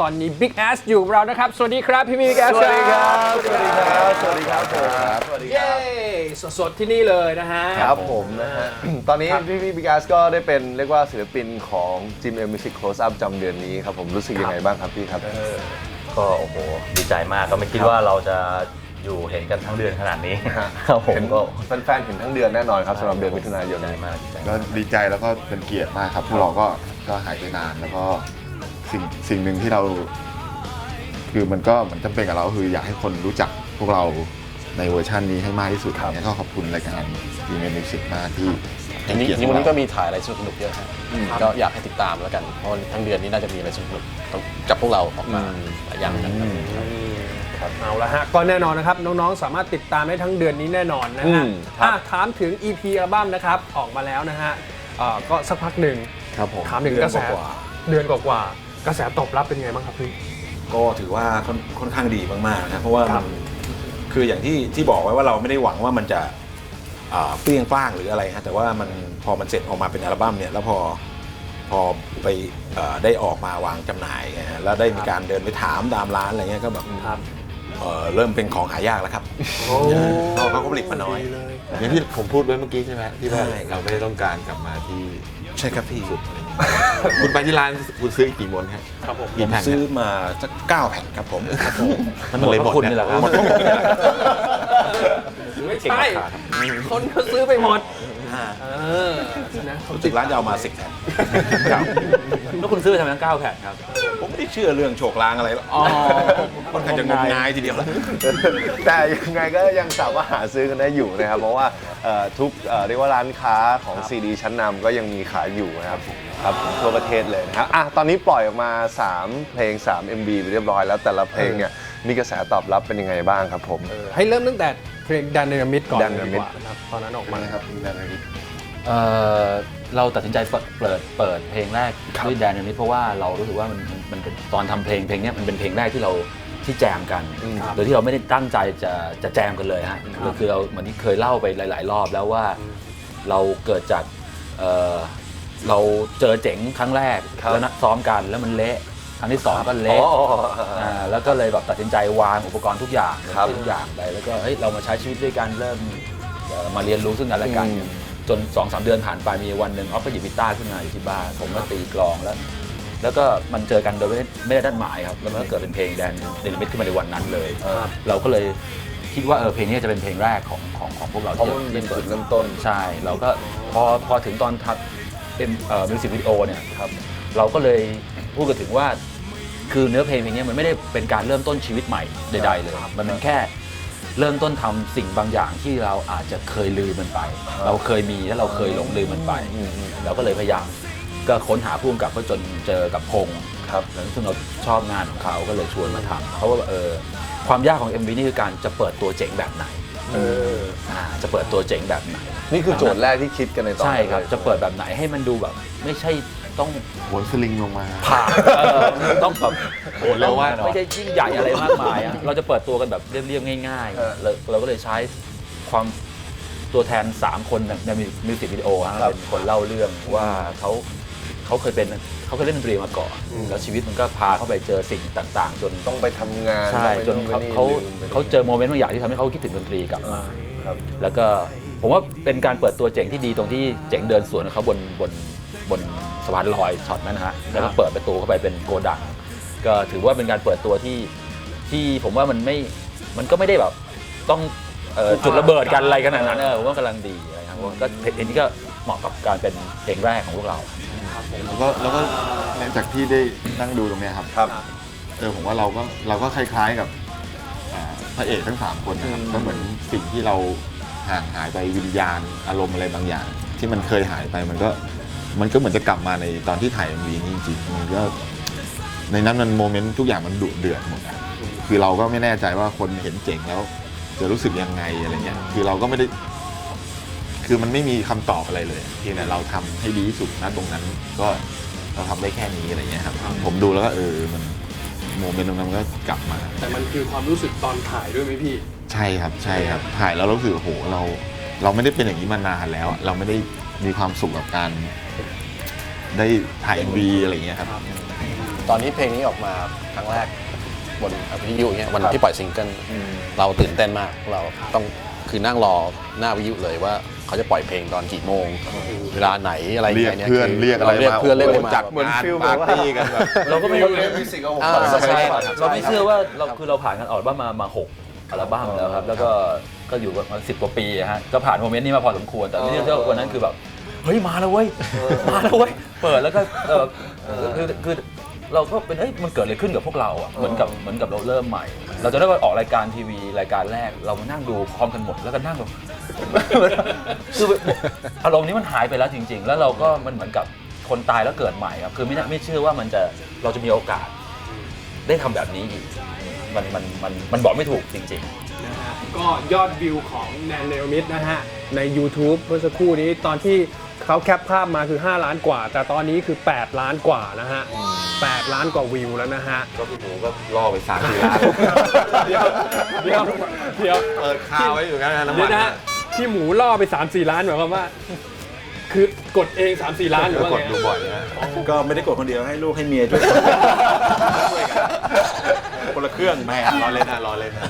ตอนนี้ Big Ass อยู่กับเรานะครับ สวัสดีครับ พี่ Big Ass สวัสดีครับ สวัสดีครับ สวัสดีครับผมสวัสดีคเย้รับสดๆที่นี่เลยนะฮะ ครับผมนะฮะ ตอนนี้ครับพี่พี่บิกัสก็ได้เป็นเรียกว่าศิลปินของจิมเอ็มมิวสิกโคลสอัพจำเดือนนี้ครับผมรู้สึกยังไงบ้างครับพี่ครับ ก็โอ้โหดีใจมากก็ไม่คิดว่าเราจะอยู่เห็นกันทั้งเดือนขนาดนี้ฮะครับผมเห็นก็แฟนๆเห็นทั้งเดือนแน่นอนครับสำหรับเดือนมิถุนายนดีใจนี้มากดีใจก็มากดีใจแล้วก็เป็นเกียรติมากครับ พวกเราก็ก็หายไปนานแล้วก็ สิ่งสิ่งหนึ่งที่เรา คือมันก็มันจำเป็นกับเราคืออยากให้คนรู้จักพวกเราในเวอร์ชันนี้ให้มากที่สุดครับก็ขอบคุณรายการดีเมนิสิกมากที่ให้อันนี้เกียรตินี่พววันกนี้เราก็มีถ่ายอะไรสนุกๆเยอะฮะก็อยากให้ติดตามแล้วกัน เพราะทั้งเดือนนี้น่าจะมีอะไรสนุกๆกับพวกเราออกมาหลายอย่างกันครับเอาละฮะก็แน่นอนนะครับน้องๆ สามารถติดตามได้ทั้งเดือนนี้แน่นอนนะอืฮะมครับ อะถามถึง EP อัลบั้มนะครับออกมาแล้วนะฮะเอ่อก็สักพักหนึ่งครับผม ถามถึงกระแสเดือนกว่าๆ กระแสตอบรับเป็นไงบ้างครับพี่ ก็ถือว่าค่อนค่อนข้างดีมากๆนะเพราะว่าครัมับนคืออย่างที่ที่บอกไว้ว่าเราไม่ได้หวังว่ามันจะอ่าเปรี้ยงป้างหรืออะไรฮะแต่ว่ามันพอมันเสร็จออกมาเป็นอัลบั้มเนี่ยแล้วพอพอไปเอ่อได้ออกมาวางจำหน่ายไงฮะแล้วได้มีการเดินไปถามตามร้านอะไรเงี้ยก็แบบครับเอ่อเริ่มเป็นของหายากแล้วครับเพราะเขาก็ผลิตมาน้อยอย่างที่ผมพูดไว้เมื่อกี้ใช่ไหมที่ว่าใช่ครับ เราไม่ได้ต้องการกลับมาที่ใช่ครับพี่ สุดอะไรอย่างเงี้ย คุณไปที่ร้านคุณซื้ออีกกี่ม้วนครับ ครับผมผกี่มแผ่นซื้อเนี่ยมาสักเก้าแผ่นครับผมมันหมดเพราะคุณนี่แหละครับหมดเพราะผมเนี่ยไม่ใช่คนเขาซื้อไปหมดเออนะรู้สึกร้านจะเอามาสิบแผ่นแล้วคุณซื้อไปทำไมตั้งเก้าแผ่นครับ ผมไม่ได้เชื่อเรื่องโชคลางอะไรหรอกอ๋อ ค่อนข้างจะงมงายทีเดียวแต่ยังไงก็ยังสามารถหาซื้อกันได้อยู่นะครับ เพราะว่าเอ่อทุกเอ่อเรียกว่าร้านค้าของซีดีชั้นนำก็ยังมีขายอยู่นะครับครับทั่วประเทศเลยนะครับอะตอนนี้ปล่อยออกมา 3 เพลง 3 MB ไปเรียบร้อยแล้วแต่ละเพลงเนี่ยมีกระแสตอบรับเป็นยังไงบ้างครับผม ให้เริ่มตั้งแต่เพลงดันเนมิดก่อน Dynamite ดีกว่านะครับตอนนั้นออกมา นะครับมีอะไรอีก เอ่อเราตัดสินใจเปิดเปิดเปิดเพลงแรกด้วยแดนนี้เพราะว่าเรารู้สึกว่ามันมันมันเป็นตอนทำเพลงเพลงเนี้ยมันเป็นเพลงแรกที่เราที่แจมกันครับโดยที่เราไม่ได้ตั้งใจจะจะแจมกันเลยฮะก็คือเราเหมือนที่เคยเล่าไปหลาย ๆ รอบแล้วว่าเราเกิดจากเอ่อเราเจอเจ๋งครั้งแรกครับแล้วนัดซ้อมกันแล้วมันเละครั้งที่สองก็เละอ๋ออ่าแล้วก็เลยแบบตัดสินใจวางอุปกรณ์ทุกอย่างครับทุกอย่างไปแล้วก็เฮ้ยเรามาใช้ชีวิตด้วยกันเริ่มเอ่อมาเรียนรู้ซึ่งกันและกันอืม จน2อสเดือนผ่านไปมีวันหนึ่งออฟก็หยิบกีตาร์ขึ้นมาอยู่ที่บ้านผมก็ตีกลองแล้ว แล้วก็มันเจอกันโดยไม่ได้ไม่ได้นัดหมายครับแล้วมันก็เกิดเป็นเพลงแดนเดนมิดขึ้นมาในวันนั้นเลยเราก็เลยคิดว่าเออเพลงนี้จะเป็นเพลงแรกของของของพวกเราเพราะที่มันเป็นที่จุดเริ่มต้น ใช่ เราก็พอพอถึงตอนทัดเอ็มเอ่อมิวสิกวิดีโอเนี่ยครับเราก็เลยพูดกันถึงว่า คือเนื้อเพลงเพลงนี้มันไม่ได้เป็นการเริ่มต้นชีวิตใหม่ใดๆเลย มันเป็นแค่ เริ่มต้นทำสิ่งบางอย่างที่เราอาจจะเคยลืมมันไป เราเคยมีและเราเคยหลงลืมมันไปเราก็เลยพยายามก็ค้นหาผู้กำกับก็จนเจอกับพงษ์ครับแล้วซึ่งเราชอบงานของเขาก็เลยชวนมาทำเพราะว่าเออความยากของ MV นี่คือการจะเปิดตัวเจ๋งแบบไหนอ่าจะเปิดตัวเจ๋งแบบไหน นี่คือโจทย์แรกที่คิดกันในตอนใช่นั้นครับลยจะเปิดแบบไหนให้มันดูแบบ ไม่ใช่ ต้องโหนสลิงลงมา ผ่านเออต้องแบบโหดแล้วว่าไม่ใช่ยิ่งใหญ่อะไรมากมายอะเราจะเปิดตัวกันแบบเรียบๆง่ายเออๆเราเราก็เลยใช้ความตัวแทน 3 คนในมิวสิกวิดีโอฮะครับเป็นคนเล่าเรื่องว่าเขาเขาเคยเป็นเขาเคยเล่นดนตรีมาก่อนแล้วชีวิตมันก็พาเขาไปเจอสิ่งต่าง ๆ จนต้องไปทำงานใช่ต้องไปจนไปเขานี่เขาลืมไปนี่เขาเจอโมเมนต์บางอย่างที่ทำให้เขาคิดถึงดนตรีกลับมา ครับ แล้วก็ผมว่าเป็นการเปิดตัวเจ๋งที่ดีตรงที่เจ๋งเดินสวนกับเขาบนบน บนสะพานลอยช็อตนั้นนะฮะแล้วก็เปิดประตูเข้าไปเป็นโกดัง ก็ถือว่าเป็นการเปิดตัวที่ที่ผมว่ามันไม่มันก็ไม่ได้แบบต้องเอ่อจุดระเบิดกันอะไรขนาดนั้นเออผมว่ากำลังดีอะไรครับผมก็เพลงนี้ก็เหมาะกับการเป็นเพลงแรกของพวกเรา แล้วก็แล้วก็หลังจากที่ได้นั่งดูตรงเนี้ยครับครับ เออผมว่าเราก็เราก็คล้ายๆกับอ่าพระเอกทั้งสามคนนะครับก็เหมือนสิ่งที่เราห่างหายไปวิญญาณอารมณ์อะไรบางอย่าง ที่มันเคยหายไปมันก็ มันก็เหมือนจะกลับมาในตอนที่ถ่ายมีนี้จริงๆมันก็ในนั้นมันโมเมนต์ทุกอย่างมันดุเดือดหมดอะคือเราก็ไม่แน่ใจว่าคนเห็นเจ๋งแล้ว จะรู้สึกยังไงอะไรเงี้ย คือเราก็ไม่ได้ คือมันไม่มีคำตอบอะไรเลยเพียงแต่เราทำให้ดีที่สุดนะตรงนั้น ก็เราทำได้แค่นี้อะไรเงี้ยครับ ผมดูแล้วก็เออมันโมเมนต์ตรงนั้นมันก็กลับมา แต่มันคือความรู้สึกตอนถ่ายด้วยไหมพี่ ใช่ครับ ใช่ครับ ถ่ายแล้วเรารู้สึกโอ้โหเรา เราไม่ได้เป็นอย่างนี้มานานแล้วอะเราไม่ได้มีความสุขกับการ ได้ถ่าย MV อะไรเงี้ยครับ ตอนนี้เพลงนี้ออกมาครั้งแรกบนวิทยุเนี่ยวันที่ปล่อยซิงเกิลเราตื่นเต้นมากเราต้องคือนั่งรอหน้าวิทยุเลยว่าเขาจะปล่อยเพลงตอนกี่โมง เวลาไหนอะไรเรียกไงนี่เพื่อนคืเรียกอะไรเรียกมาเพื่อนเรียกอะไรโโหมาจัดเหมือนงานฟิลปาแบบร์ว่าตี้กันแบบเราก็ไม่รู้อ่าใช่ใช่เราไม่เชื่อว่าเราคือเราผ่านกันออกบ้านมามาหกอัลบั้มแล้วครับแล้วก็ก็อยู่มาสิบกว่าปีอะฮะก็ผ่านโมเมนต์นี้มาพอสมควรแต่ไม่เชื่อว่าวันนั้นคือแบบ เฮ้ยมาแล้วเว้ยมาแล้วเว้ยเปิดแล้วก็เออคือคือเราก็เป็นเอ้ยมันเกิดอะไรขึ้นกับพวกเราอะเหมือนกับเหมือนกับเราเริ่มใหม่ เราจะได้ว่าออกรายการทีวีรายการแรกเรามานั่งดูพร้อมกันหมดแล้วก็นั่งแบบ คืออารมณ์นี้มันหายไปแล้วจริง ๆ แล้วเราก็มันเหมือนกับคนตายแล้วเกิดใหม่ครับคือไม่น่าไม่เชื่อว่ามันจะเราจะมีโอกาส ได้ทำแบบนี้อีกมันมันมันมันบอกไม่ถูกจริงนะฮะก็ยอดวิวของแนนเนลมิดนะฮะ ใน YouTube เมื่อสักครู่นี้ตอนที่ เขาแคปภาพมาคือ 5 ล้านกว่า แต่ตอนนี้คือ 8 ล้านกว่านะฮะ8ล้านกว่าวิวแล้วนะฮะ ก็พี่หมูก็ล่อไปสามสี่ล้านเดี๋ยวเดี๋ยวเดี๋ยวเปิดคาไว้อยู่งั้นนะน้ำเดี๋มัยวนนะฮะที่หมูล่อไป 3-4 ล้านหมายความว่า คือกดเอง 3-4 ล้านหรือว่ากดไงดูบ่อยนะก็ไม่ได้กดคนเดียวให้ลูกให้เมียช่วยช่วยกันคนละเครื่องไม่รอเล่นนะรอเล่นนะ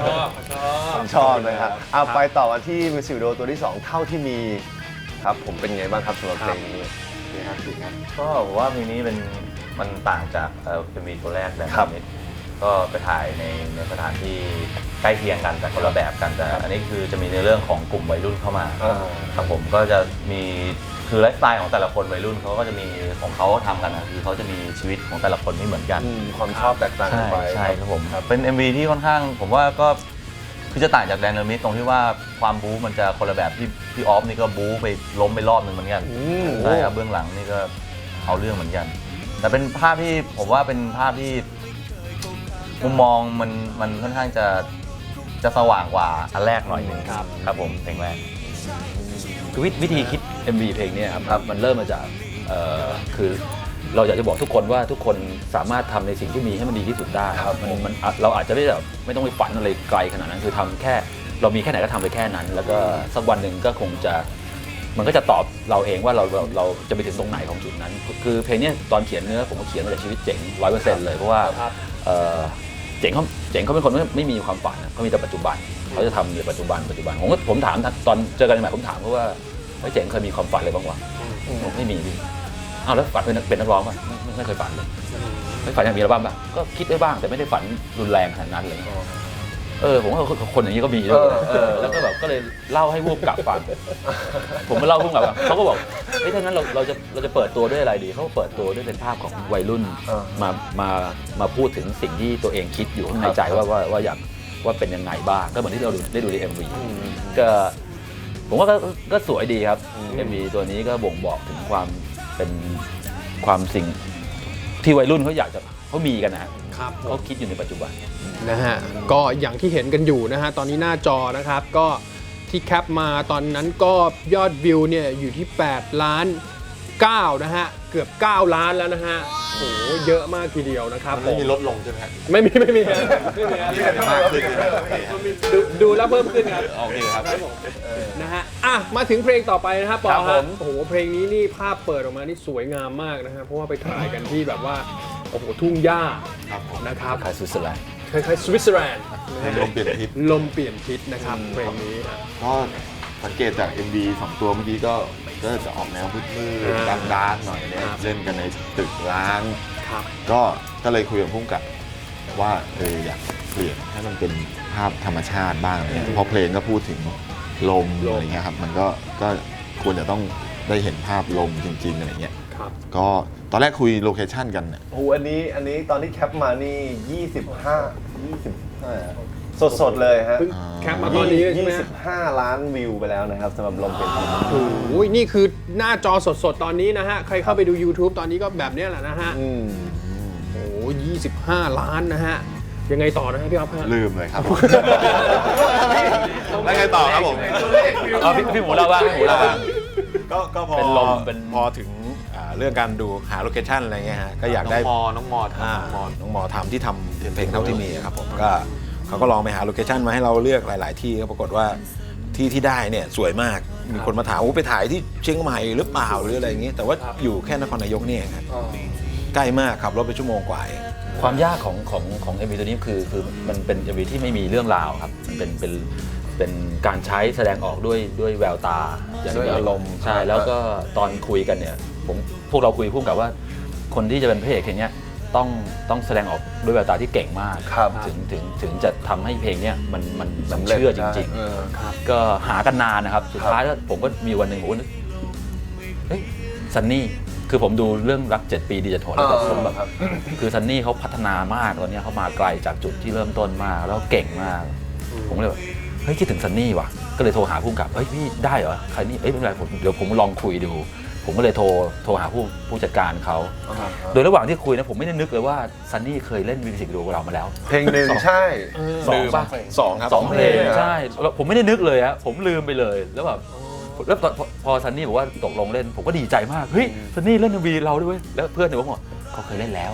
ชอบชอบ ชอบนะครับเอาไปต่อกันที่มิวสิกวิดีโอตัวที่ 2 เท่าที่มี ครับผมเป็นไงบ้างครับสำหรับเพลงนี้นี่ครับจริงครับก็ผมว่าเพลงนี้เป็นมันต่างจากเอ่อเป็นวีตัวแรกแบบครับนิดก็ไปถ่ายในในสถานที่ใกล้เคียงกันแต่คนละแบบกันแต่อันนี้คือจะมีในเรื่องของกลุ่มวัยรุ่นเข้ามาอ่าครับผมก็จะมีคือไลฟ์สไตล์ของแต่ละคนวัยรุ่นเขาก็จะมีของเขาทำกันนะคือเขาจะมีชีวิตของแต่ละคนไม่เหมือนกัน อืมความชอบแตกต่างกันใช่ไปใช่ครับผมเป็น MV ที่ค่อนข้าง ผมว่าก็ คือจะต่างจากแดนเนอร์มิตตรงที่ว่าความบู๊มันจะคนละแบบที่พี่ออฟนี่ก็บู๊ไปล้มไปรอบหนึ่งเหมือนกันอืมใช่ครับเบื้องหลังนี่ก็เอาเรื่องเหมือนกัน แต่เป็นภาพที่ผมว่าเป็นภาพที่มุมมองมันมันค่อนข้างจะจะสว่างกว่าอันแรกหน่อยหนึงครับ ครับผมเพลงแรกๆคือวิวิธีคิด MV เพลงเนี้ครับมันเริ่มมาจากเอ่อคือ เราอยากจะบอกทุกคนว่าทุกคนสามารถทำในสิ่งที่มีให้มันดีที่สุดได้ครับมันมันอะเราอาจจะไม่แบบไม่ต้องไปฝันอะไรไกลขนาดนั้นคือทำแค่เรามีแค่ไหนก็ทำไปแค่นั้น แล้วก็สักวันหนึ่งก็คงจะมันก็จะตอบเราเองว่าเราเราเราจะไปถึงตรงไหนของจุดนั้น คือเพลงเนี้ยตอนเขียนเนื้อผมก็เขียนมาจากชีวิตเจ๋งร้อยเปอร์เซ็นต์เลยเพราะว่าครับเอ่อเจ๋งเขาเจ๋งเขาเป็นคนไม่ไม่มีความฝันอะเขามีแต่ปัจจุบันเขาจะทำในปัจจุบันปัจจุบันผมก็ผมถามตอนเจอกันใหม่ผมถามเขาว่าเฮ้ยเจ๋งเคยมีความฝันอะไรบ้างวะบอกไม่มีพี่ อ้าวแล้วฝันเป็นเป็นนักร้องป่ะไม่ไม่เคยฝันเลยไม่ฝันอยากมีอัลบั้มป่ะก็คิดไว้บ้างแต่ไม่ได้ฝันรุนแรงขนาดนั้นเลยเออผมว่าคนคนอย่างนี้ก็มีด้วยเออแล้วก็แบบก็เลยเล่าให้วูบกลับฟังผมมาเล่าพุ่งกับว่าเขาก็บอกเฮ้ยถ้างั้นเราเราจะเราจะเปิดตัวด้วยอะไรดีเขาก็เปิดตัวด้วยเป็นภาพของวัยรุ่นเออมามามาพูดถึงสิ่งที่ตัวเองคิดอยู่ข้างในใจว่าว่าว่าอยากว่าเป็นยังไงบ้างก็เหมือนที่เราดูได้ดูใน MV ก็ผมว่าก็ก็สวยดีครับ MV ตัวนี้ก็บ่งบอกถึงความ เป็นความสิ่งที่วัยรุ่นเขาอยากจะเขามีกันนะฮะครับ เขาคิดอยู่ในปัจจุบัน นะฮะก็อย่างที่เห็นกันอยู่นะฮะตอนนี้หน้าจอนะครับก็ที่แคปมาตอนนั้นก็ยอดวิวเนี่ยอยู่ที่ 8 ล้าน9นะฮะเกือบ 9 ล้านแล้วนะฮะ โอ้โหเยอะมากทีเดียวนะครับมันไม่มีลดลงใช่ไหมครับไม่มีไม่มีฮะไม่มีฮะนี่เป็นมากขึ้นใช่ไหมโอเคครับดูดูแล้วเพิ่มขึ้นครับ โอเคครับ นะฮะ อะ มาถึงเพลงต่อไปนะครับปอครับคผรับมโอ้โห เพลงนี้นี่ภาพเปิดออกมานี่สวยงามมากนะฮะ เพราะว่าไปถ่ายกันที่แบบว่า โอ้โห ทุ่งหญ้า ครับผมนะครับขายสวิตเซอร์แลนด์คล้ายๆสวิตเซอร์แลนด์นะให้ฮะลมเปลี่ยนทิศลมเปลี่ยนทิศนะครับ เพลงนี้ฮะ ก็สังเกตจาก MV สองตัวเมื่อกี้ก็ ก็จะออกแนวมืดอ่าๆดาร์กๆหน่อยเนี่ยครับ เล่นกันในตึกร้าง ครับ ก็ก็เลยคุยกับพุ่มกับว่าเอออยากเปลี่ยนให้มันเป็นภาพธรรมชาติบ้างอะไรเนี่ยเพราะเพลงก็พูดถึงลมลม อะไรเงี้ยครับมันก็ก็ควรจะต้องได้เห็นภาพลมจริงๆอะไรเงี้ยครับก็ตอนแรกคุยโลเคชันกันเนี่ย โอ้โหอันนี้อันนี้ตอนที่แคปมานี่ 25 25 สดสดๆเลยฮะเพิ่งแคปมาตอนนี้เลยใช่ไหมฮะ25 ล้านวิวไปแล้วนะครับสำหรับลมเป็นทิศโอ้ยนี่คือหน้าจอสดๆ ตอนนี้นะฮะ ใครเข้าไปดู YouTube ตอนนี้ก็แบบเนี้ยแหละนะฮะ อืม โอ้ย25ล้านนะฮะ ยังไงต่อนะฮะพี่อ๊อฟฮะลืมเลยครับ แล้วไงต่อครับผม เอาพี่พี่หมูเล่าบ้างพี่หมูเล่าบ้าง ก็ก็พอเป็นลมเป็น พอถึงอ่าเรื่องการดูหาโลเคชั่นอะไรเงี้ยฮะก็อยากได้น้องมอน้องมออ่าทำน้องมอน้องหมอทำที่ทำเพลงเท่าที่มีครับผมก็ เขาก็ลองไปหาโลเคชั่นมาให้เราเลือกหลาย ๆ ที่ก็ปรากฏว่าที่ที่ได้เนี่ยสวยมากมีคนมาถามว่าไปถ่ายที่เชียงใหม่หรือเปล่าหรืออะไรอย่างงี้ แต่ว่าอยู่แค่นครนายกเนี่ยครับใกล้มากขับรถไปชั่วโมงกว่าเองความยากของของของเอ็มวีตัวนี้คือคือมันเป็นเอ็มวีที่ไม่มีเรื่องราวครับมันเป็นเป็นเป็นการใช้แสดงออกด้วยด้วยแววตาอย่างด้วยอารมณ์ใช่แล้วก็ตอนคุยกันเนี่ยผมพวกเราคุยพุ่งกับว่าคนที่จะเป็นพระเอกเพลงเนี้ย ต้องต้องแสดงออกด้วยแววตาที่เก่งมากครับถึงถึงถึงจะทำให้เพลงเนี้ยมันมันมันสำเร็จเชื่อจริงได้ๆเออก็หากันนานนะครับ สุดท้ายแล้วผมก็มีวันหนึ่งผมก็นึกเฮ้ยซันนี่ คือผมดูเรื่องรัก 7 ปีดีจะทนแล้วก็เออผมแบบครับคือซันนี่เขาพัฒนามากตอนเนี้ยเขามาไกลจากจุดที่เริ่มต้นมากแล้วเก่งมาก ผมเลยแบบเฮ้ยคิดถึงซันนี่ว่ะ ก็เลยโทรหาผู้กำกับเฮ้ยพี่ได้เหรอใครนี่เอ้ยไม่เป็นไรผมเดี๋ยวผมลองคุยดู ผมก็เลยโทรโทรหาผู้ผู้จัดการเขา โดยระหว่างที่คุยนะผมไม่ได้นึกเลยว่าซันนี่เคยเล่นมิวสิกวิดีโอกับเรามาแล้วเพลงหนึ่งใช่สองป่ะสองครับสองเพลงเพลงเหรอใช่แล้วผมไม่ได้นึกเลยฮะผมลืมไปเลยแล้วแบบแล้วตอนพอพอซันนี่บอกว่าตกลงเล่น ผมก็ดีใจมากเฮ้ยซันนี่เล่นวีเราด้วยเวยแล้วเพื่อนเนี่ยบอกว่าเขาเคยเล่นแล้ว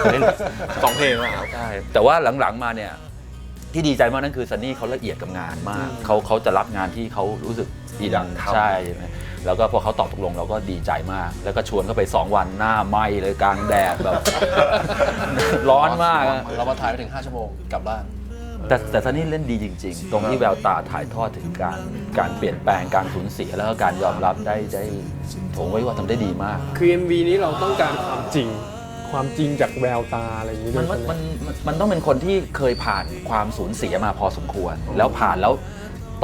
เคยเล่นแล้วสองเพลงแล้วครับใช่แต่ว่าหลังๆมาเนี่ยที่ดีใจมากนั่นคือซันนี่เขาละเอียดกับงานมากเขาเขาจะรับงานที่เขารู้สึกอินอยากทำใช่ แล้วก็พอเขาตอบตกลงเราก็ดีใจมาก แล้วก็ชวนเขาไป 2 วันหน้าไหมเลยกลางแดดแบบ ร้อนมากอะเรามาถ่ายไปถึง 5 ชั่วโมงกลับบ้าน แต่แต่ซันนี่เล่นดีจริง ๆ ตรงที่แววตาถ่ายทอดถึงการการเปลี่ยนแปลงการสูญเสียแล้วก็การยอมรับได้ได้ผมว่าทำได้ดีมาก คือ MV นี้เราต้องการความจริง ความจริงจากแววตาอะไรอย่างนี้ด้มัวนยมันใช่ไหม มันมันมันต้องเป็นคนที่เคยผ่านความสูญเสียมาพอสมควร แล้วผ่านแล้ว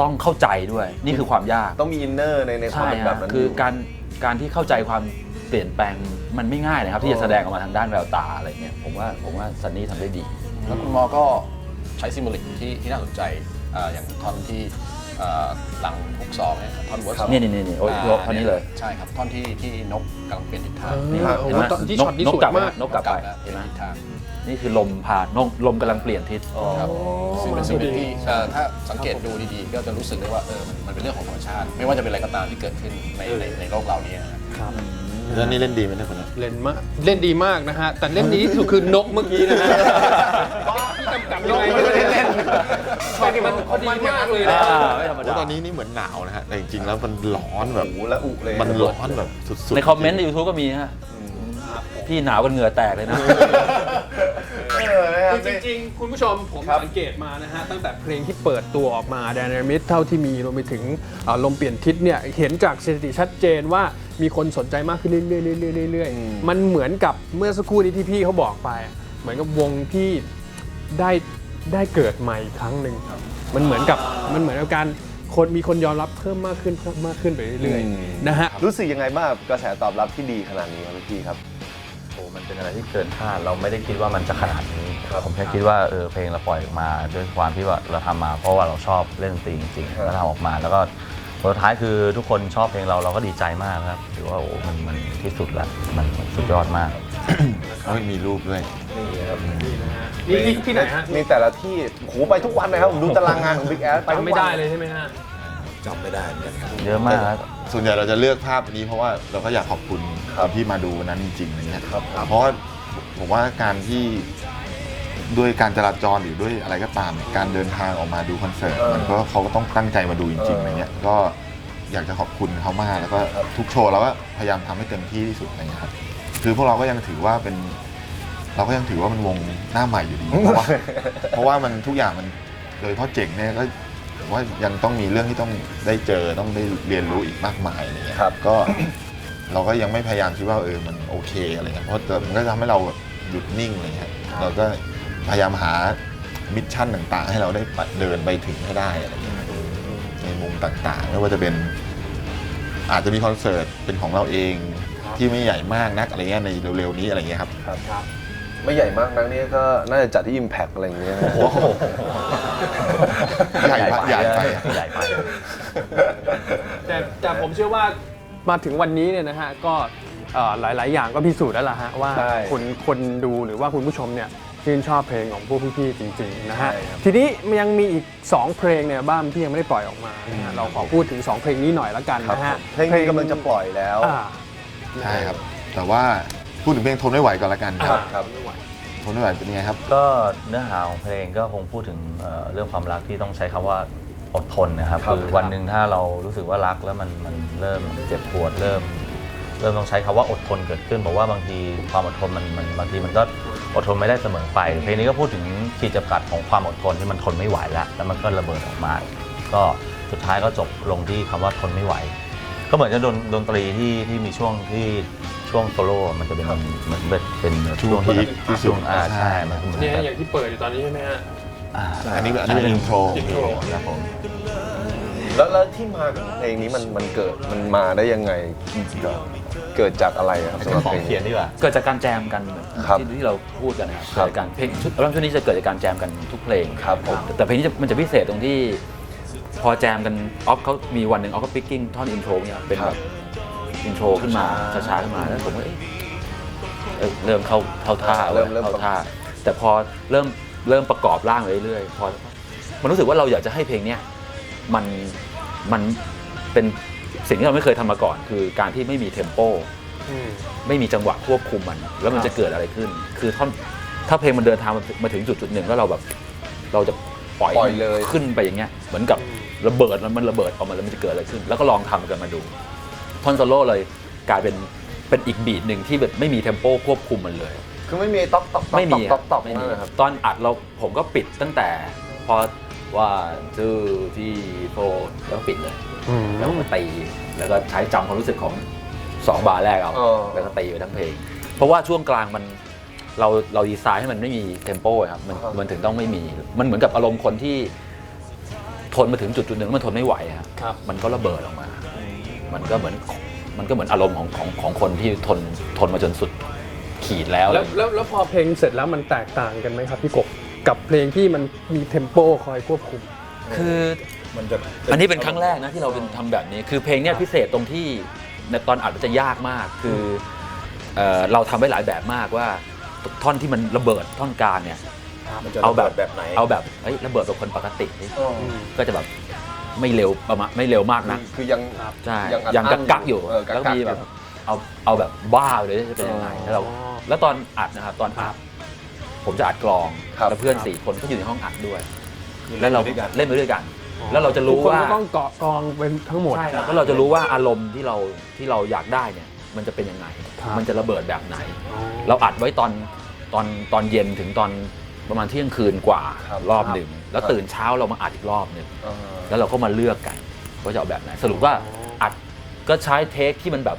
ต้องเข้าใจด้วย นี่คือความยากต้องมีอินเนอร์ในในความใช่เป็นแบฮะบนั้นคืออยู่การการที่เข้าใจความเปลี่ยนแปลงมันไม่ง่ายนะครับ ที่จะแสดงออกมาทางด้านแววตาอะไรเงี้ยผมว่าผมว่าซันนี่ทำได้ดี แล้วคุณหมอก็ใช้ซิมโบลิกที่ที่น่าสนใจอ่าอย่างท่อนที่อ่าหลังฮุกสองเนี่ยท่อนเวิร์สนี่นี่นี่นี่โอ้ยยกท่อนนี้เลยใช่ครับท่อนที่ที่นกกำลังเปลี่ยนทิศทางนี่อ่าเห็นไหมโอ้โหที่นช็กอตนี้นกสวยกลับมาก นกกลับไปแล้วเปเห็ลี่นยไหมนทิศทาง นี่คือลมผ่านนกลมกำลังเปลี่ยนทิศ ครับซึ่งเป็นสิ่งที่เอ่อถ้าสังเกตดูดีๆ ก็จะรู้สึกได้ว่าเออมันมันเป็นเรื่องของธรรมชาติ ไม่ว่าจะเป็นอะไรก็ตามที่เกิดขึ้นในในในโลกเรานี้นะครับเรื่องนี้เล่นดีไหมเนี่ยคนนี้เล่นมากเล่นดีมากนะฮะ แต่เล่นดีที่สุดคือนกเมื่อกี้นะฮะที่กำกับยังไงไม่ได้เล่นช็อตมันพอดีมากเลยนะ อ่าไม่ธรรมโอ้ดาตอนนี้นี่เหมือนหนาวนะฮะ แต่จริงๆ แล้วมันร้อนแบบ หูและอุเลย มันร้อนแบบสุดๆในคอมเมนต์ใน YouTube ก็มีฮะ พี่หนาวกันเหงื่อแตกเลยนะ เออนะครับ คือจริงๆ คุณผู้ชมผมครับ สังเกตมานะฮะ ตั้งแต่เพลงที่เปิดตัวออกมาแดน m มิ t เท่าที่มีรวมไปถึงอ่าลมเปลี่ยนทิศเนี่ย เห็นจากสถิติชัดเจนว่ามีคนสนใจมากขึ้นเรื่อยๆเรื่อยๆเรื่อยๆมันเหมือนกับเมื่อสักครู่นี้ที่พี่เขาบอกไป เหมือนกับวงที่ได้ได้เกิดใหม่อีกครั้งหนึ่งมันเหมือนกับมันเหมือนกับการคนมีคนยอมรับเพิ่มมากขึ้นเพิ่มมากขึ้นไปเรื่อยๆนะฮะ รู้สึกยังไงบ้างกับกระแสตอบรับที่ดีขนาดนี้ครับพี่ครับ โอ้มันเป็นอะไรที่เกินคาดเราไม่ได้คิดว่ามันจะขนาดนี้ผมแค่คิดว่าเออเพลงเราปล่อยออกมาด้วยความที่ว่าเราทำมา เพราะว่าเราชอบเล่นดนตรีจริงๆแล้วทำออกมาแล้วก็ผลสุดท้ายคือทุกคนชอบเพลงเราเราก็ดีใจมากครับถือว่าโอ้มันมันที่สุดละมันมันสุดยอดมากเอ้ยมีรูปด้วยนี่นี่ที่ไหนฮะมีแต่ละที่โหไปทุกวันนะครับผมดูตารางงานของ Big Ass ไปทุกวันจำไม่ได้เลยใช่ไหมฮะจำไม่ได้เหมือนกันครับเยอะมากครับ ส่วนใหญ่เราจะเลือกภาพนี้เพราะว่าเราก็อยากขอบคุณคนที่มาดูวันนั้นจริงๆอะไรเงี้ยเพราะว่าผมว่าการที่ด้วยการจราจรหรือด้วยอะไรก็ตามเนี่ยการเดินทางออกมาดูคอนเสิร์ตมันก็เขาก็ต้องตั้งใจมาดูจริงๆอะไรเงี้ยก็อยากจะขอบคุณเขามากแล้วก็ทุกโชว์เราก็พยายามทำให้เต็มที่ที่สุดอะไรเงี้ยครับคือพวกเราก็ยังถือว่าเป็น เราก็ยังถือว่ามันวงหน้าใหม่อยู่ดี เพราะว่าเพราะว่ามันทุกอย่างมันโดยเฉพาะเจ๋งเนี่ยก็ผม ว่ายังต้องมีเรื่องที่ต้องได้เจอต้องได้เรียนรู้อีกมากมายอะไรเงี้ยครับ ก็ เราก็ยังไม่พยายามคิดว่าเออมันโอเคอะไรเงี้ยเพราะมันก็ทำให้เราแบบหยุดนิ่งอะไรเงี้ยเราก็พยายามหามิชชั่นต่างๆ ให้เราได้ไปเดินไปถึงให้ได้อะไรเงี้ยในมุมต่างๆไม่ว่าจะเป็น อาจจะมีคอนเสิร์ตเป็นของเราเองที่ไม่ใหญ่มากนักอะไรเงี้ยในเร็วๆนี้อะไรเงี้ยครับ ไม่ใหญ่มากนักนี่ก็น่าจะจัดที่ Impact อะไรอย่างเงี้ยนะ โอ้โห ใหญ่ไปใหญ่ไป ใหญ่ไป แต่แต่ผมเชื่อว่ามาถึงวันนี้เนี่ยนะฮะก็เอ่อหลาย ๆ อย่างก็พิสูจน์แล้วล่ะฮะว่าใช่คนคนดูหรือว่าคุณผู้ชมเนี่ยชื่นชอบเพลงของพวกพี่ ๆ จริง ๆ นะฮะ ใช่ครับ ทีนี้มันยังมีอีก 2 เพลงเนี่ยบ้างที่ยังไม่ได้ปล่อยออกมานะฮะเราขอพูดถึง 2 เพลงนี้หน่อยละกันครับนะฮะผมเพลงนี้กำลังจะปล่อยแล้ว อ่า ใช่ครับ แต่ว่า พูดถึงเพลงทนไม่ไหวก่อนละกันครับครับ ทนไม่ไหวเป็นยังไงครับ ก็เนื้อหาของเพลงก็คงพูดถึงเอ่อเรื่องความรักที่ต้องใช้คำว่าอดทนนะครับครับคือวันหนึ่งถ้าเรารู้สึกว่ารักแล้วมันมันเริ่มเจ็บปวดเริ่ม เริ่มต้องใช้คำว่าอดทนเกิดขึ้นบอกว่าบางทีความอดทนมันมันบางทีมันก็อดทนไม่ได้เสมอไปเพลงนี้ก็พูดถึงขีดจำกัดของความอดทนที่มันทนไม่ไหวแล้วแล้วมันก็ระเบิดออกมา ก็สุดท้ายก็จบลงที่คำว่าทนไม่ไหว ก็เหมือนจะดนดนตรีที่ที่มีช่วงที่ ช่วงโซโล่มันจะเป็นเหมือนเป็นเป็นช่วงที่พีคที่สุดช่วงอ่าใช่มันเหมือนเนี่ยแบบอย่างที่เปิดอยู่ตอนนี้ใช่ไหมฮะอ่าอันนี้อันนี้เป็นอินโทร intro ครับผมแล้วแล้วที่มาของเพลงนี้มันมันเกิดมันมาได้ยังไงเกิดจากอะไรอะครับสำหรับขอเพลงงเขียนดีกว่าเกิดจากการแจมกันครับที่ที่เราพูดกันนะครับครับเกิดจากการเพลงชุดอัลบั้มชุดนี้จะเกิดจากการแจมกันทุกเพลงครับผมแต่แต่เพลงนี้จะมันจะพิเศษตรงที่พอแจมกันออฟเขามีวันหนึ่งออฟก็ปิกกิ้งท่อนอินโทรเนี่ยเป็นแบบ อินโทรขึ้นมาช้าๆขึ้นมาแล้วผมก็เอ๊ะเอ้ยเริ่มเข้าเข้าท่าเริ่มเริ่ม เข้าท่า แต่พอเริ่มเริ่มประกอบร่างไปเรื่อยๆพอมันรู้สึกว่าเราอยากจะให้เพลงเนี้ยมันมันเป็นสิ่งที่เราไม่เคยทำมาก่อน คือการที่ไม่มีเทมโปไม่มีจังหวะควบคุมมัน แล้วมันจะเกิดอะไรขึ้น คือท่อนถ้าเพลงมันเดินทางมาถึงจุดจุดหนึ่งแล้วเราแบบ เราจะปล่อยปล่อยเลย ขึ้นไปอย่างเงี้ย เหมือนกับระเบิดแล้วมันระเบิดออกมาแล้วมันจะเกิดอะไรขึ้น แล้วก็ลองทำกันมาดู ท่อนโซโล่เลยกลายเป็นเป็นอีกบีทหนึ่งที่แบบไม่มีเทมโปควบคุมมันเลย คือไม่มีต๊อกต๊อกต๊อกไม่มีต๊อกต๊อกไม่มีนั่นนะครับตอนอัดเราผมก็ปิดตั้งแต่พอว่าทูที่โฟแล้วก็ปิดเลยแล้วก็ตีแล้วก็ใช้จำความรู้สึกของสองบาร์แรกเอาเออแล้วก็ตีไปทั้งเพลง เพราะว่าช่วงกลางมันเราเราดีไซน์ให้มันไม่มีเทมโปครับมันมันถึงต้องไม่มี มันเหมือนกับอารมณ์คนที่ทนมาถึงจุดจุดหนึ่งแล้วมันทนไม่ไหวครับครับมันก็ระเบิดออกมา มันก็เหมือนมันก็เหมือนอารมณ์ของของของคนที่ทนทนมาจนสุดขีดแล้ว แล้วแล้วแล้วพอเพลงเสร็จแล้วมันแตกต่างกันไหมครับพี่กบกับเพลงที่มันมีเทมโปคอยควบคุม คือมันจะอันนี้เป็นครั้งแรกนะที่เราเป็นทำแบบนี้ คือเพลงเนี้ยพิเศษตรงที่ในตอนอัดมันจะยากมาก คือเอ่อเราทำไว้หลายแบบมากว่าท่อนที่มันระเบิดท่อนกลางเนี่ย มันจะเอาแบบแบบไหน เอาแบบเฮ้ยระเบิดแบบคนปกตินี่อ๋อก็จะแบบ ไม่เร็วประมาณไม่เร็วมากนะคือยังใช่ยังอัดยังกักกักๆอยู่เออกักๆแล้วมีแบบเอาเอาแบบบ้าเลยจะเป็นยังไงแล้วเราแล้วตอนอัดนะครับตอนอัดผมจะอัดกลองครับแล้วเพื่อนสี่คนก็อยู่ในห้องอัดด้วย แล้วเราเล่นไปด้วยกัน แล้วเราจะรู้ทุกคนว่าก็ต้องเกาะกองเป็นทั้งหมดใช่แล้วเราจะรู้ว่าอารมณ์ที่เราที่เราอยากได้เนี่ย มันจะเป็นยังไงครับมันจะระเบิดแบบไหน เราอัดไว้ตอนตอนตอนเย็นถึงตอน ประมาณเที่ยงคืนกว่าครับรอบหนึ่งแล้วครับตื่นเช้าเรามาอัดอีกรอบหนึ่งเออแล้วเราก็มาเลือกกันว่าจะเอาแบบไหนสรุปว่าอัดก็ใช้เทคที่มันแบบ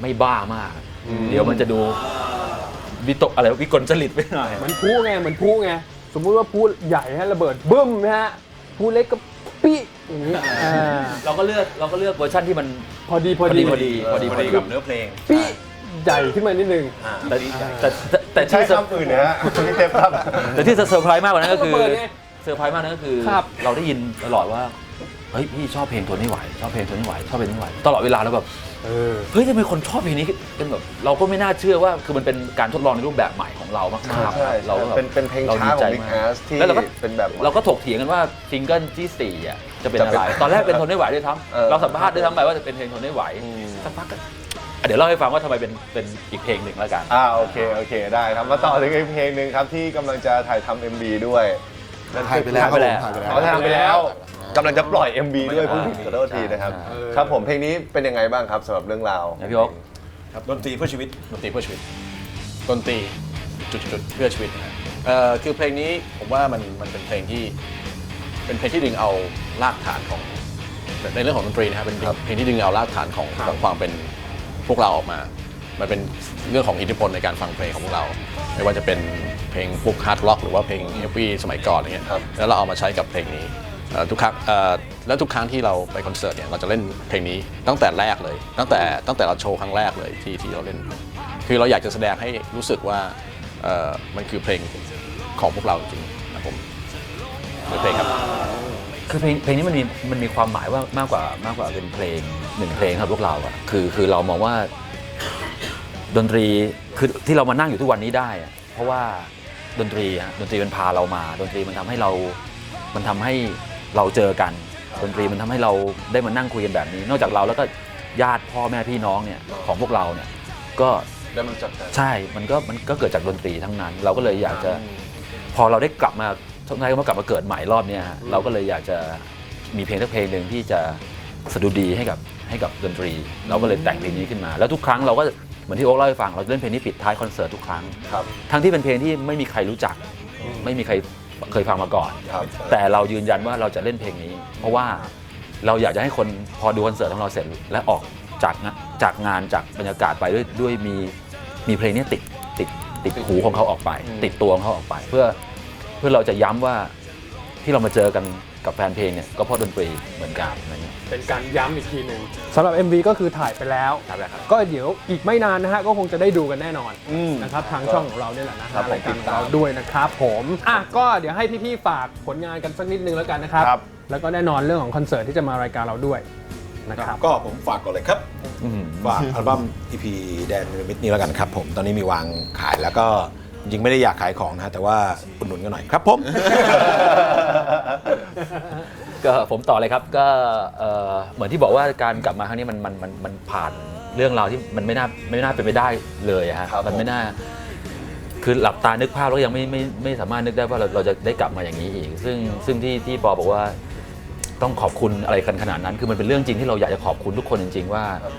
ไม่บ้ามากเดี๋ยวมันจะดูวิตกอะไรวิกลจริตไปหน่อยเหมือนพูไงเหมือนพูไงสมมุติว่าพูใหญ่ฮะระเบิดบึ้มนะฮะพูเล็กก็ปี้อย่างนี้อ่าเราก็เลือกเราก็เลือกเวอร์ชันที่มันพอดีพพออดีดีพอดีพอดีพพออดีดีกับเนื้อเพลง ปี้ ใหญ่ขึ้นมานิดนึงอ่าแต่แต่แต่แต่ใช้ที่เซอร์คำอื่นนะฮะพี่เทพครับ แต่ที่เซอร์ไพรส์มากกว่านั้นก็คือระเบิดไงเซอร์ไพรส์มากนั้นก็คือ ครับ เราได้ยินตลอดว่าเฮ้ยพี่ชอบเพลงทนไม่ไหวชอบเพลงทนไม่ไหวชอบเพลงทนไม่ไหวตลอดเวลาแล้วแบบ เออ เฮ้ยทำไมคนชอบเพลงนี้กันแบบเราก็ไม่น่าเชื่อว่าคือมันเป็นการทดลองในรูปแบบใหม่ของเรามากๆใช่เราก็แบบเป็นเป็นเพลงราช้าดีขใจอง Big มาก Ass ที่แล้วเราก็เป็นแบบใหม่เราก็ถกเถียงกันว่าซิงเกิลที่สี่อะจะเป็นจะอะเป็นไร ตอนแรกเป็นทนไม่ไหวด้วยทั้งเออเราสัมภาษณ์ด้วยทั้งไปว่าจะเป็นเพลงทนไม่ไหวอืม สักพักกันอะ เดี๋ยวเล่าให้ฟังว่าทำไมเป็นเป็นอีกเพลงหนึ่งแล้วกันอ่าโอเคโอเคได้ครับมาต่อถึงอีกเพลงหนึ่งครับที่กำลังจะถ่ายทำ MV ด้วยนั่นถ่ายไปแล้วถ่ายไปแล้วถ่ายไปแล้ว เขาถ่ายไปแล้วกำลังจะปล่อย MV ด้วยใช่ผู้ผิดขอโทษทีนะครับใช่ ครับผมเพลงนี้เป็นยังไงบ้างครับสำหรับเรื่องราว นะพี่โอ๊คครับดนตรีเพื่อชีวิตดนตรีเพื่อชีวิตดนตรีจุดๆเพื่อชีวิตนะฮะเอ่อคือเพลงนี้ผมว่ามันมันเป็นเพลงที่ เป็นเพลงที่ดึงเอารากฐานของในเรื่องของดนตรีนะครับเป็นเพลงที่ดึงเอารากฐานของของความเป็น พวกเราออกมา มันเป็นเรื่องของอิทธิพลในการฟังเพลงของพวกเรา ไม่ว่าจะเป็นเพลงพวกฮาร์ดร็อกหรือว่าเพลงเฮฟวี่สมัยก่อนอะไรเงี้ยครับแล้วเราเอามาใช้กับเพลงนี้เอ่อทุกครั้งเอ่อแล้วทุกครั้งที่เราไปคอนเสิร์ตเนี่ยเราจะเล่นเพลงนี้ตั้งแต่แรกเลย ตั้งแต่ตั้งแต่เราโชว์ครั้งแรกเลยที่ที่เราเล่น คือเราอยากจะแสดงให้รู้สึกว่าเอ่อมันคือเพลงของพวกเราจริงๆนะครับผมเป็นเพลงครับ คือเพลงเพลงนี้มันมีมันมีความหมายว่ามากกว่ามากกว่าเป็นเพลง หนึ่งเพลงครับพวกเราอะคือคือเรามองว่าดนตรีคือที่เรามานั่งอยู่ทุกวันนี้ได้อะเพราะว่าดนตรีอะดนตรีมันพาเรามา ดนตรีมันทำให้เรา มันทำให้เราเจอกัน ดนตรีมันทำให้เราได้มานั่งคุยกันแบบนี้ นอกจากเราแล้วก็ญาติพ่อแม่พี่น้องเนี่ยของพวกเราเนี่ยก็ได้มันจัดการใช่มันก็มันก็เกิดจากดนตรีทั้งนั้น เราก็เลยอยากจะ พอเราได้กลับมาทำไงก็มากลับมาเกิดใหม่รอบเนี้ยฮะเราก็เลยอยากจะมีเพลงสักเพลงหนึ่งที่จะสดุดีให้กับ ให้กับดนตรี เราก็เลยแต่งเพลงนี้ขึ้นมา แล้วทุกครั้งเราก็เหมือนที่โอ๊คเล่าให้ฟังเราจะเล่นเพลงนี้ปิดท้ายคอนเสิร์ตทุกครั้งครับทั้งที่เป็นเพลงที่ไม่มีใครรู้จัก ไม่มีใครเคยฟังมาก่อน ครับแต่เรายืนยันว่าเราจะเล่นเพลงนี้ เพราะว่าเราอยากจะให้คนพอดูคอนเสิร์ตของเราเสร็จ และออกจากงะจากงานจากบรรยากาศไปด้วยด้วยมีมีเพลงนี้ติดติดติดหูของเขาออกไป ติดตัวของเขาออกไป เพื่อเพื่อเราจะย้ำว่าที่เรามาเจอกัน กับแฟนเพลงเนี่ยก็เพราะดนตรีเหมือนกันอะไรเงี้ยเป็นการย้ำอีกทีหนึ่งสำหรับ MV ก็คือถ่ายไปแล้ว ครับแล้วครับ ก็เดี๋ยวอีกไม่นานนะฮะก็คงจะได้ดูกันแน่นอนอืมนะครับทางช่องของเราเนี่ยแหละนะครัฮะบผมรายการติดของตามเราด้วยนะครับผมอะก็เดี๋ยวให้พี่ๆฝากผลงานกันสักนิดนึงแล้วกันนะครับ ครับ แล้วก็แน่นอนเรื่องของคอนเสิร์ตที่จะมารายการเราด้วยนะครับ ก็ผมฝากก่อนเลยครับ อืม ฝากอัลบั้ม EP แดนมิมิตนี้แล้วกันครับผม ตอนนี้มีวางขายแล้วก็ จริงๆไม่ได้อยากขายของนะฮะแต่ว่าอุดหนุนกันหน่อยครับผม ก็ผมต่อเลยครับก็เอ่อเหมือนที่บอกว่าการกลับมาครั้งนี้มันมันมันมันผ่านเรื่องราวที่มันไม่น่าไม่น่าเป็นไปได้เลยอะฮะครับมันไม่น่า คือหลับตานึกภาพแล้วก็ยังไม่ไม่ไม่สามารถนึกได้ว่าเราเราจะได้กลับมาอย่างนี้อีก ซึ่งซึ่งที่ที่ปอบอกว่าต้องขอบคุณอะไรกันขนาดนั้น คือมันเป็นเรื่องจริงที่เราอยากจะขอบคุณทุกคนจริง ๆ ว่าคื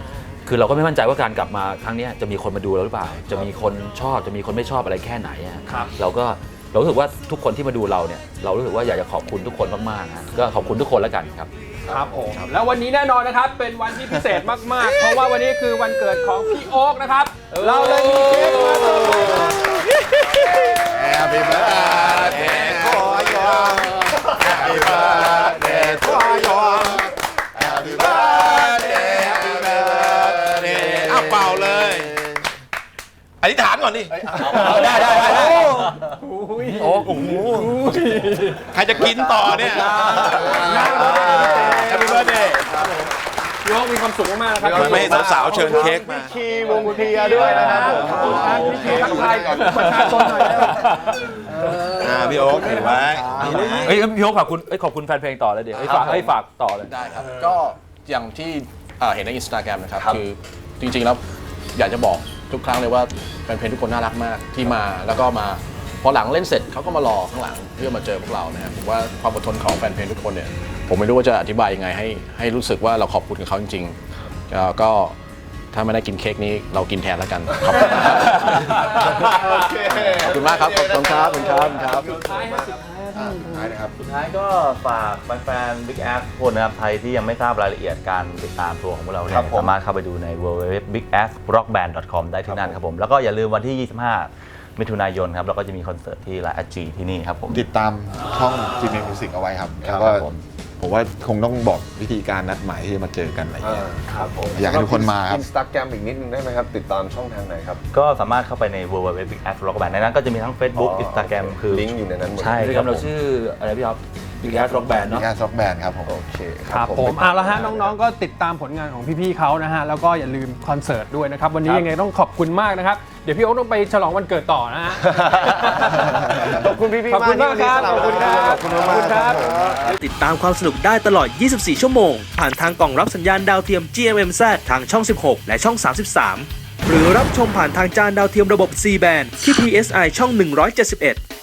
อเราก็ไม่มั่นใจว่าการกลับมาครั้งเนี้ยจะมีคนมาดูเราหรือเปล่า จะมีคนชอบจะมีคนไม่ชอบอะไรแค่ไหนอะครับ เราก็เรารู้สึกว่าทุกคนที่มาดูเราเนี่ยเรารู้สึกว่าอยากจะขอบคุณทุกคนมากๆฮะก็ขอบคุณทุกคนแล้วกันครับ ครับผมแล้ววันนี้แน่นอนนะครับ เป็นวันที่พิเศษมากๆ เพราะว่าวันนี้คือวันเกิดของพี่โอ๊กนะครับ เราเลยมีเค้กมาเซอร์ไพรส์ครับ Happy birthday to you Happy birthday to you อธิษฐานก่อนดิได้ได้ได้ได้โอ้โหใครจะกินต่อเนี่ย Happy birthday พี่โอ๊กมีความสุขมากๆนะครับไม่ให้สาวๆเชิญเค้กมาคีย์วงเคลียร์ด้วยนะครับผมขอบคุณครับพี่เค้กทักทายกับประชาชนหน่อยได้ไหมอ่าพี่โอ๊คถือไว้นี่นะเฮ้ยพี่โอ๊คขอบคุณเอ้ยขอบคุณแฟนเพลงต่อเลยเดี๋ยวเอ้ยฝากเอ้ยฝากต่อเลยได้ครับ ก็อย่างที่เอ่อเห็นในอินสตาแกรมนะครับ คือจริงๆแล้วอยากจะบอก ทุกครั้งเลยว่าแฟนเพลงทุกคนน่ารักมากที่มาแล้วก็มาพอหลังเล่นเสร็จเขาก็มารอข้างหลังเพื่อมาเจอพวกเรานะครับผมว่าความอดทนของแฟนเพลงทุกคนเนี่ยผมไม่รู้ว่าจะอธิบายยังไงให้ให้รู้สึกว่าเราขอบคุณกับเขาจริงๆเอ่อก็ถ้าไม่ได้กินเค้กนี้เรากินแทนแล้วกันขอบคุณมากคขอบคุณมากครับขอบคุณครับขอบคุณครับขอบคุณครับสุดท้าย ฮะสุดท้ายฮะท้ายนะครับ สุดท้ายก็ฝากแฟนๆ Big Ass ทุกคนนะครับไทยที่ยังไม่ทราบรายละเอียดการติดตามทัวร์ของพวกเราเนี่ครัยบผมสามารถเข้าไปดูใน www.bigassrockband.com ได้ที่นั่นครับผม แล้วก็อย่าลืมวันที่ 25 มิถุนายนครับแล้วก็จะมีคอนเสิร์ตที่ไลอาจีที่นี่ครับผม ติดตามช่อง g m m Music เอาไว้ครับแล้วก็ครับผม ผมว่าคงต้องบอกวิธีการนัดหมายที่จะมาเจอกันอะไรอย่างอ่าเงี้ย ครับผมอยากให้ทุกคนมาครับ อินสตาแกรมอีกนิดนึงได้ไหมครับ ติดตามช่องทางไหนครับ ก็สามารถเข้าไปใน www.bigassrockband ในนั้นก็จะมีทั้ง Facebook อ๋อ Instagram คือลิงก์อยู่ในนั้นหมด ใช่กิจคกรรัรบมเราผมชื่ออะไรพี่อ๊อฟ บิ๊กแอสร็อกแบนด์มีเนาะการซ็อกแบนครับผม โอเคครับผมอะแล้วฮะน้องๆก็ติดตามผลงานของพี่ๆเขานะฮะแล้วก็อย่าลืมคอนเสิร์ตด้วยนะครับ วันนี้ยังไงต้องขอบคุณมากนะครับ เดี๋ยวพี่โอ๊คต้องไปฉลองวันเกิดต่อนะฮะ ขอบคุณพี่ๆขอบคุณมากครับมากที่ขอบคุณครับขอบคุณมากขอบคุณครับ ติดตามความสนุกได้ตลอด 24 ชั่วโมง ผ่านทางกล่องรับสัญญาณดาวเทียม GMMZ ทางช่อง 16 และช่อง 33 หรือรับชมผ่านทางจานดาวเทียมระบบ C band ที่ PSI ช่อง 171ห